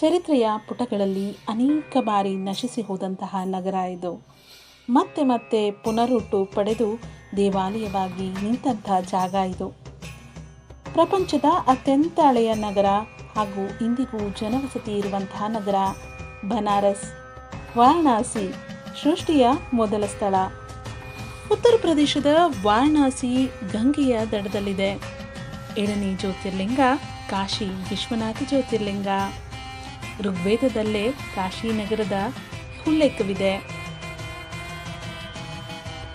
ಚರಿತ್ರೆಯ ಪುಟಗಳಲ್ಲಿ ಅನೇಕ ಬಾರಿ ನಶಿಸಿ ಹೋದಂತಹ ನಗರ ಇದು. ಮತ್ತೆ ಮತ್ತೆ ಪುನರುಟ್ಟು ಪಡೆದು ದೇವಾಲಯವಾಗಿ ನಿಂತಹ ಜಾಗ ಇದು. ಪ್ರಪಂಚದ ಅತ್ಯಂತ ಹಳೆಯ ನಗರ ಹಾಗೂ ಇಂದಿಗೂ ಜನವಸತಿ ಇರುವಂತಹ ನಗರ ಬನಾರಸ್, ವಾರಣಾಸಿ ಸೃಷ್ಟಿಯ ಮೊದಲ ಸ್ಥಳ. ಉತ್ತರ ಪ್ರದೇಶದ ವಾರಣಾಸಿ ಗಂಗೆಯ ದಡದಲ್ಲಿದೆ. ಏಳನೇ ಜ್ಯೋತಿರ್ಲಿಂಗ ಕಾಶಿ ವಿಶ್ವನಾಥ ಜ್ಯೋತಿರ್ಲಿಂಗ. ಋಗ್ವೇದದಲ್ಲೇ ಕಾಶಿ ನಗರದ ಉಲ್ಲೇಖವಿದೆ.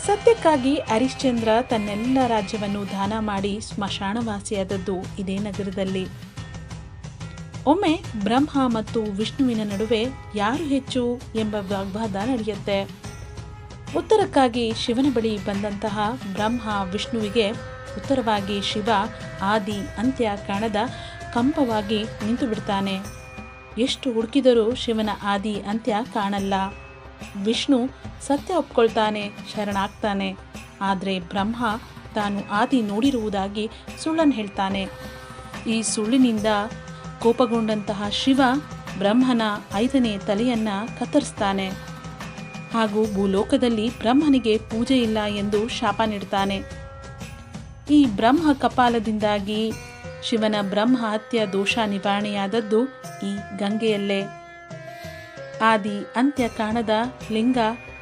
ಸತ್ಯಕ್ಕಾಗಿ ಹರಿಶ್ಚಂದ್ರ ತನ್ನೆಲ್ಲ ರಾಜ್ಯವನ್ನು ದಾನ ಮಾಡಿ ಸ್ಮಶಾನವಾಸಿಯಾದದ್ದು ಇದೇ ನಗರದಲ್ಲಿ. ಒಮ್ಮೆ ಬ್ರಹ್ಮ ಮತ್ತು ವಿಷ್ಣುವಿನ ನಡುವೆ ಯಾರು ಹೆಚ್ಚು ಎಂಬ ವಾಗ್ವಾದ ನಡೆಯುತ್ತೆ. ಉತ್ತರಕ್ಕಾಗಿ ಶಿವನ ಬಳಿ ಬಂದಂತಹ ಬ್ರಹ್ಮ ವಿಷ್ಣುವಿಗೆ ಉತ್ತರವಾಗಿ ಶಿವ ಆದಿ ಅಂತ್ಯ ಕಾಣದ ಕಂಪವಾಗಿ ನಿಂತು ಬಿಡ್ತಾನೆ ಎಷ್ಟು ಹುಡುಕಿದರೂ ಶಿವನ ಆದಿ ಅಂತ್ಯ ಕಾಣಲ್ಲ. ವಿಷ್ಣು ಸತ್ಯ ಒಪ್ಕೊಳ್ತಾನೆ, ಶರಣಾಗ್ತಾನೆ. ಆದರೆ ಬ್ರಹ್ಮ ತಾನು ಆದಿ ನೋಡಿರುವುದಾಗಿ ಸುಳ್ಳನ್ನು ಹೇಳ್ತಾನೆ. ಈ ಸುಳ್ಳಿನಿಂದ ಕೋಪಗೊಂಡಂತಹ ಶಿವ ಬ್ರಹ್ಮನ ಐದನೇ ತಲೆಯನ್ನ ಕತ್ತರಿಸ್ತಾನೆ. ಹಾಗೂ ಭೂಲೋಕದಲ್ಲಿ ಬ್ರಹ್ಮನಿಗೆ ಪೂಜೆ ಇಲ್ಲ ಎಂದು ಶಾಪ ನೀಡ್ತಾನೆ. ಈ ಬ್ರಹ್ಮ ಕಪಾಲದಿಂದಾಗಿ ಶಿವನ ಬ್ರಹ್ಮ ಹತ್ಯ ದೋಷ ನಿವಾರಣೆಯಾದದ್ದು ಈ ಗಂಗೆಯಲ್ಲೇ. ಆದಿ ಅಂತ್ಯ ಕಾಣದ ಲಿಂಗ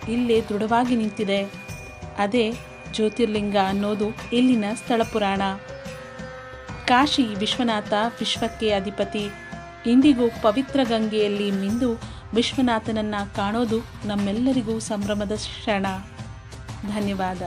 ಇಲ್ಲೇ ದೃಢವಾಗಿ ನಿಂತಿದೆ. ಅದೇ ಜ್ಯೋತಿರ್ಲಿಂಗ ಅನ್ನೋದು ಇಲ್ಲಿನ ಸ್ಥಳ ಪುರಾಣ ಕಾಶಿ ವಿಶ್ವನಾಥ ವಿಶ್ವಕ್ಕೆ ಅಧಿಪತಿ. ಇಂದಿಗೂ ಪವಿತ್ರ ಗಂಗೆಯಲ್ಲಿ ಮಿಂದು ವಿಶ್ವನಾಥನನ್ನ ಕಾಣೋದು ನಮ್ಮೆಲ್ಲರಿಗೂ ಸಂಭ್ರಮದ ಕ್ಷಣ. ಧನ್ಯವಾದ.